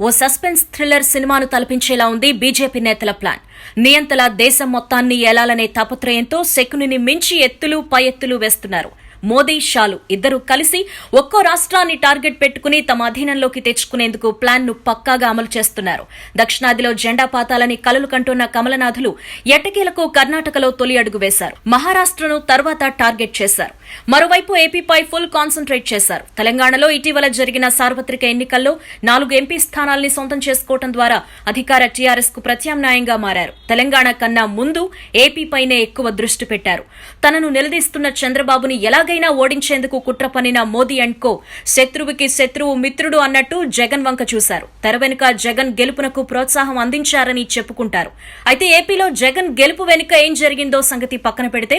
ఓ suspense thriller సినిమాను తలపించేలా ఉంది BJP నేతల ప్లాన్. నియంతల దేశం మొత్తాన్ని ఏలాలనే తాపత్రయంతో శకునిని మించి ఎత్తులు పై ఎత్తులు వేస్తున్నారు. మోదీ షాలు ఇద్దరు కలిసి ఒక్కో రాష్ట్రాన్ని టార్గెట్ పెట్టుకుని తమ అధీనంలోకి తెచ్చుకునేందుకు ప్లాన్ను పక్కాగా అమలు చేస్తున్నారు. దక్షిణాదిలో జెండా పాతాలని కలలు కంటున్న కమలనాథులు ఎట్టకేలకు కర్ణాటకలో తొలి అడుగు వేశారు. మహారాష్ట్రను తర్వాత టార్గెట్ చేశారు. మరోవైపు ఏపీపై ఫుల్ కాన్సన్ట్రేట్ చేశారు. తెలంగాణలో ఇటీవల జరిగిన సార్వత్రిక ఎన్నికల్లో నాలుగు ఎంపీ స్థానాల్ని సొంతం చేసుకోవడం ద్వారా అధికార టీఆర్ఎస్కు ప్రత్యామ్నాయంగా మారారు. తెలంగాణ కన్నా ముందు ఏపీపైనే ఎక్కువ దృష్టి పెట్టారు. తనను నిలదీస్తున్న చంద్రబాబుని ఎలాగైనా ఓడించేందుకు కుట్ర పనిన మోదీ అండ్ కో శత్రువుకి శత్రువు మిత్రుడు అన్నట్టు జగన్ వంక చూశారు. తెర వెనుక జగన్ గెలుపునకు ప్రోత్సాహం అందించారని చెప్పుకుంటారు. అయితే ఏపీలో జగన్ గెలుపు వెనుక ఏం జరిగిందో సంగతి పక్కన పెడితే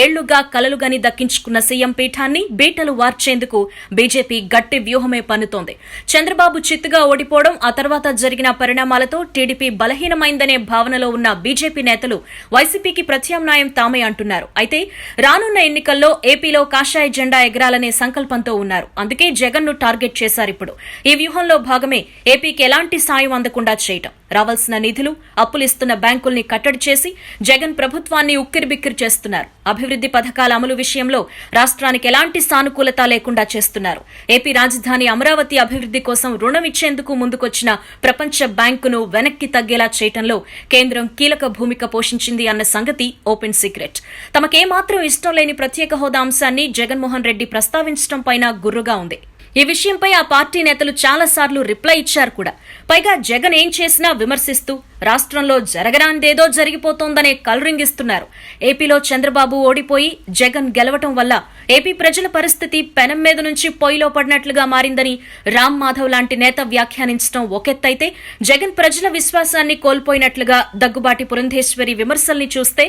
ఏళ్ళుగా కలలుగని దక్కించుకున్న సీఎం పీఠాన్ని బీటలు వార్చేందుకు బీజేపీ గట్టి వ్యూహమే పన్నుతోంది. చంద్రబాబు చిత్తుగా ఓడిపోవడం ఆ తర్వాత జరిగిన పరిణామాలతో టీడీపీ బలహీనమైందనే భావనలో ఉన్న బీజేపీ నేతలు వైసీపీకి ప్రత్యామ్నాయం తామే అంటున్నారు. అయితే రానున్న ఎన్నికల్లో ఏపీలో కాషాయ జెండా ఎగరాలనే సంకల్పంతో ఉన్నారు. అందుకే జగన్ను టార్గెట్ చేశారు ఇప్పుడు ఈ వ్యూహంలో భాగమే ఏపీకి ఎలాంటి సాయం అందకుండా చేయటం. రావాల్సిన నిధులు అప్పులిస్తున్న బ్యాంకుల్ని కట్టడి చేసి జగన్ ప్రభుత్వాన్ని ఉక్కిరిబిక్కిరి చేస్తున్నారు. అభివృద్ది పథకాల అమలు విషయంలో రాష్ట్రానికి ఎలాంటి సానుకూలత లేకుండా చేస్తున్నారు. ఏపీ రాజధాని అమరావతి అభివృద్ది కోసం రుణం ఇచ్చేందుకు ముందుకొచ్చిన ప్రపంచ బ్యాంకును వెనక్కి తగ్గేలా చేయటంలో కేంద్రం కీలక భూమిక పోషించింది అన్న సంగతి ఓపెన్ సీక్రెట్. తమకేమాత్రం ఇష్టం లేని ప్రత్యేక హోదా అంశాన్ని జగన్మోహన్ రెడ్డి ప్రస్తావించడం పైన గుర్రుగా ఉంది. ఈ విషయంపై ఆ పార్టీ నేతలు చాలాసార్లు రిప్లై ఇచ్చారు కూడా. పైగా జగన్ ఏం చేసినా విమర్శిస్తూ రాష్ట్రంలో జరగరానిదేదో జరిగిపోతోందనే కలరింగ్ ఇస్తున్నారు ఏపీలో చంద్రబాబు ఓడిపోయి జగన్ గెలవటం వల్ల ఏపీ ప్రజల పరిస్థితి పెనం మీద నుంచి పొయ్యిలో పడినట్లుగా మారిందని రామ్ మాధవ్ లాంటి నేత వ్యాఖ్యానించడం ఒకెత్తైతే జగన్ ప్రజల విశ్వాసాన్ని కోల్పోయినట్లుగా దగ్గుబాటి పురంధేశ్వరి విమర్శల్ని చూస్తే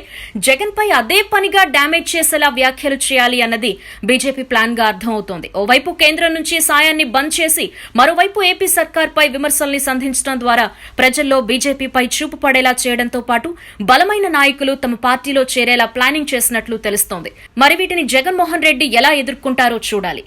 జగన్ పై అదే పనిగా డ్యామేజ్ చేసేలా వ్యాఖ్యలు చేయాలి అన్నది బీజేపీ ప్లాన్గా అర్థమవుతోంది. ఓవైపు కేంద్రం నుంచి సాయాన్ని బంద్ చేసి మరోవైపు ఏపీ సర్కార్పై విమర్శల్ని సంధించడం ద్వారా ప్రజల్లో బీజేపీపై చూపు పడేలా చేయడంతో పాటు బలమైన నాయకులు తమ పార్టీలో చేరేలా ప్లానింగ్ చేసినట్లు తెలుస్తోంది. మరి వీటిని జగన్మోహన్ రెడ్డి ఎలా ఎదుర్కొంటారో చూడాలి.